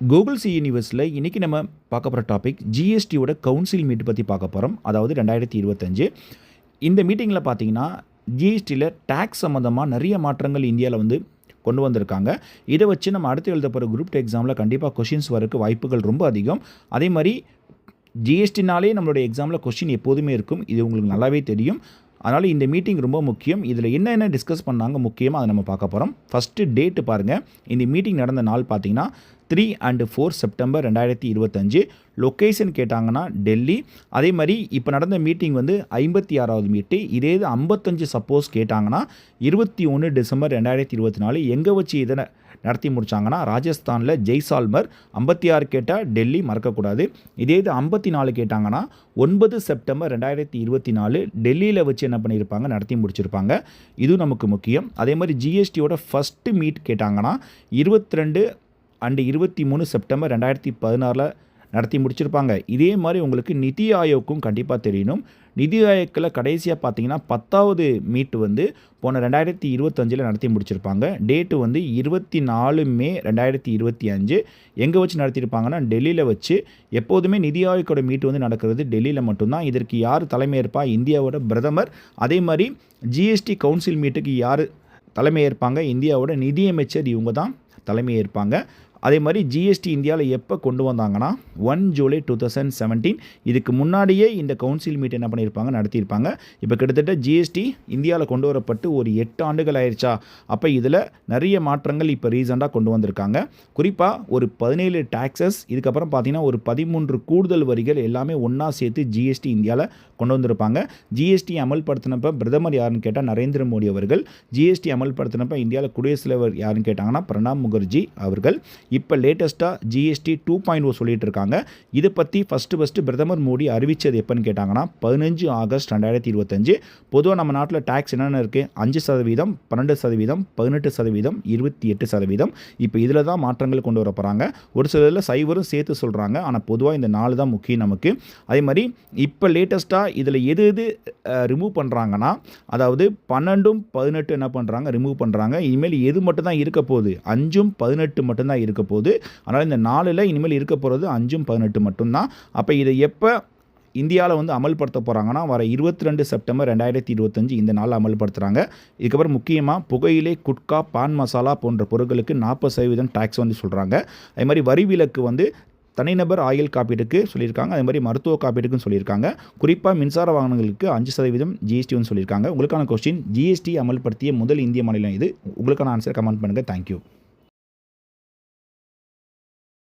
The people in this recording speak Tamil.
கூகுள் சி யூனிவர்ஸில் இன்றைக்கி நம்ம பார்க்க போகிற டாபிக் ஜிஎஸ்டியோட கவுன்சில் மீட் பற்றி பார்க்க போகிறோம் அதாவது ரெண்டாயிரத்தி இருபத்தஞ்சு. இந்த மீட்டிங்கில் பார்த்தீங்கன்னா ஜிஎஸ்டியில் டேக்ஸ் சம்மந்தமாக நிறைய மாற்றங்கள் இந்தியாவில் வந்து கொண்டு வந்திருக்காங்க. இதை வச்சு நம்ம அடுத்து எழுத போகிற குரூப் டூ எக்ஸாமில் கண்டிப்பாக கொஷின்ஸ் வரக்கு வாய்ப்புகள் ரொம்ப அதிகம். அதே மாதிரி ஜிஎஸ்டினாலே நம்மளுடைய எக்ஸாமில் கொஷின் எப்போதுமே இருக்கும். இது உங்களுக்கு நல்லாவே தெரியும். அதனால் இந்த மீட்டிங் ரொம்ப முக்கியம். இதில் என்னென்ன டிஸ்கஸ் பண்ணாங்க முக்கியமாக அதை நம்ம பார்க்க போகிறோம் ஃபஸ்ட்டு டேட்டு பாருங்கள் இந்த மீட்டிங் நடந்த நாள் பார்த்தீங்கன்னா த்ரீ அண்டு ஃபோர் செப்டம்பர் ரெண்டாயிரத்தி இருபத்தஞ்சு. லொக்கேஷன் கேட்டாங்கன்னா டெல்லி. அதே மாதிரி இப்போ நடந்த மீட்டிங் வந்து ஐம்பத்தி ஆறாவது மீட்டு இதே இது ஐம்பத்தஞ்சு சப்போஸ் கேட்டாங்கன்னா இருபத்தி ஒன்று டிசம்பர் ரெண்டாயிரத்தி இருபத்தி நாலு. எங்கே வச்சு இதை நடத்தி முடித்தாங்கன்னா ராஜஸ்தானில் ஜெய்சால்மர் ஐம்பத்தி ஆறு கேட்டால் டெல்லி மறக்கக்கூடாது. இதே இது ஐம்பத்தி நாலு கேட்டாங்கன்னா ஒன்பது செப்டம்பர் ரெண்டாயிரத்தி இருபத்தி நாலு டெல்லியில் வச்சு என்ன பண்ணியிருப்பாங்க? நடத்தி முடிச்சிருப்பாங்க. இதுவும் நமக்கு முக்கியம். அதே மாதிரி ஜிஎஸ்டியோட ஃபஸ்ட்டு மீட் கேட்டாங்கன்னா இருபத்தி ரெண்டு அண்டு இருபத்தி மூணு செப்டம்பர் ரெண்டாயிரத்தி பதினாறில் நடத்தி முடிச்சிருப்பாங்க. இதே மாதிரி உங்களுக்கு நிதி ஆயோக்கும் கண்டிப்பாக தெரியணும். நிதி ஆயோக்கில் கடைசியாக பார்த்தீங்கன்னா பத்தாவது மீட் வந்து போன ரெண்டாயிரத்தி இருபத்தஞ்சில் நடத்தி முடிச்சிருப்பாங்க. டேட்டு வந்து இருபத்தி நாலு மே ரெண்டாயிரத்தி இருபத்தி அஞ்சு. எங்கே வச்சு நடத்தியிருப்பாங்கன்னா டெல்லியில் வச்சு எப்போதுமே நிதி ஆயோக்கோட மீட் வந்து நடக்கிறது டெல்லியில் மட்டும்தான். இதற்கு யார் தலைமையேற்பா? இந்தியாவோட பிரதமர். அதே மாதிரி ஜிஎஸ்டி கவுன்சில் மீட்டுக்கு யார் தலைமையேற்பாங்க? இந்தியாவோட நிதியமைச்சர் இவங்க தான் தலைமையேற்பாங்க. அதே மாதிரி ஜிஎஸ்டி இந்தியாவில் எப்போ கொண்டு வந்தாங்கன்னா one July two thousand seventeen இதுக்கு முன்னாடியே இந்த கவுன்சில் மீட் என்ன பண்ணியிருப்பாங்க நடத்தியிருப்பாங்க. இப்போ கிட்டத்தட்ட ஜிஎஸ்டி இந்தியாவில் கொண்டு வரப்பட்டு ஒரு எட்டு ஆண்டுகள் ஆயிடுச்சா அப்போ இதில் நிறைய மாற்றங்கள் இப்போ ரீசெண்டாக கொண்டு வந்திருக்காங்க. குறிப்பாக ஒரு பதினேழு டேக்ஸஸ் இதுக்கப்புறம் பார்த்தீங்கன்னா ஒரு பதிமூன்று கூடுதல் வரிகள் எல்லாமே ஒன்றா சேர்த்து ஜிஎஸ்டி இந்தியாவில் கொண்டு வந்திருப்பாங்க. ஜிஎஸ்டி அமல்படுத்தினப்ப பிரதமர் யாருன்னு கேட்டால் நரேந்திர மோடி அவர்கள். ஜிஎஸ்டி அமல்படுத்தினப்ப இந்தியாவில் குடியரசுத் தலைவர் யாருன்னு கேட்டாங்கன்னா பிரணாப் முகர்ஜி அவர்கள். இப்போ லேட்டஸ்ட்டாக ஜிஎஸ்டி டூ பாயிண்ட் ஓ oh சொல்லிட்டு இருக்காங்க இதை பற்றி ஃபஸ்ட்டு ஃபஸ்ட்டு பிரதமர் மோடி அறிவித்தது எப்போன்னு கேட்டாங்கன்னா பதினஞ்சு ஆகஸ்ட் ரெண்டாயிரத்தி இருபத்தஞ்சு. பொதுவாக நம்ம நாட்டில் டேக்ஸ் என்னென்ன இருக்குது அஞ்சு சதவீதம் பன்னெண்டு சதவீதம் பதினெட்டு சதவீதம் இருபத்தி எட்டு சதவீதம். இப்போ இதில் தான் மாற்றங்கள் கொண்டு வர போகிறாங்க ஒரு சிலரில் சைவரும் சேர்த்து சொல்கிறாங்க ஆனால் பொதுவாக இந்த நாலு தான் முக்கியம் நமக்கு. அதே மாதிரி இப்போ லேட்டஸ்ட்டாக இதில் எது எது ரிமூவ் பண்ணுறாங்கன்னா அதாவது பன்னெண்டும் பதினெட்டு என்ன பண்ணுறாங்க ரிமூவ் பண்ணுறாங்க இனிமேல் எது மட்டும் தான் இருக்க போகுது? அஞ்சும் பதினெட்டு மட்டும்தான் இருக்க போகுது அதனால் இந்த நாலில் இனிமேல் இருக்க போகிறது அஞ்சும் பதினெட்டு மட்டும்தான். அப்போ இதை எப்போ இந்தியாவில் வந்து அமல்படுத்த போகிறாங்கன்னா வர இருபத்தி ரெண்டு செப்டம்பர் ரெண்டாயிரத்தி இருபத்தஞ்சு இந்த நாளில் அமல்படுத்துகிறாங்க இதுக்கப்புறம் முக்கியமாக புகையிலை குட்கா பான் மசாலா போன்ற பொருட்களுக்கு நாற்பது சதவீதம் டேக்ஸ் வந்து சொல்கிறாங்க அதே மாதிரி வரி விலக்கு வந்து தனிநபர் ஆயில் காப்பீட்டுக்கு சொல்லியிருக்காங்க. அதே மாதிரி மருத்துவ காப்பீட்டுக்கும் சொல்லியிருக்காங்க. குறிப்பாக மின்சார வாகனங்களுக்கு அஞ்சு சதவீதம் ஜிஎஸ்டின்னு சொல்லியிருக்காங்க. உங்களுக்கான கொஸ்டின் ஜிஎஸ்டி அமல்படுத்திய முதல் இந்திய மாநிலம் இது உங்களுக்கான ஆன்சர் கமெண்ட் பண்ணுங்கள் தேங்க்யூ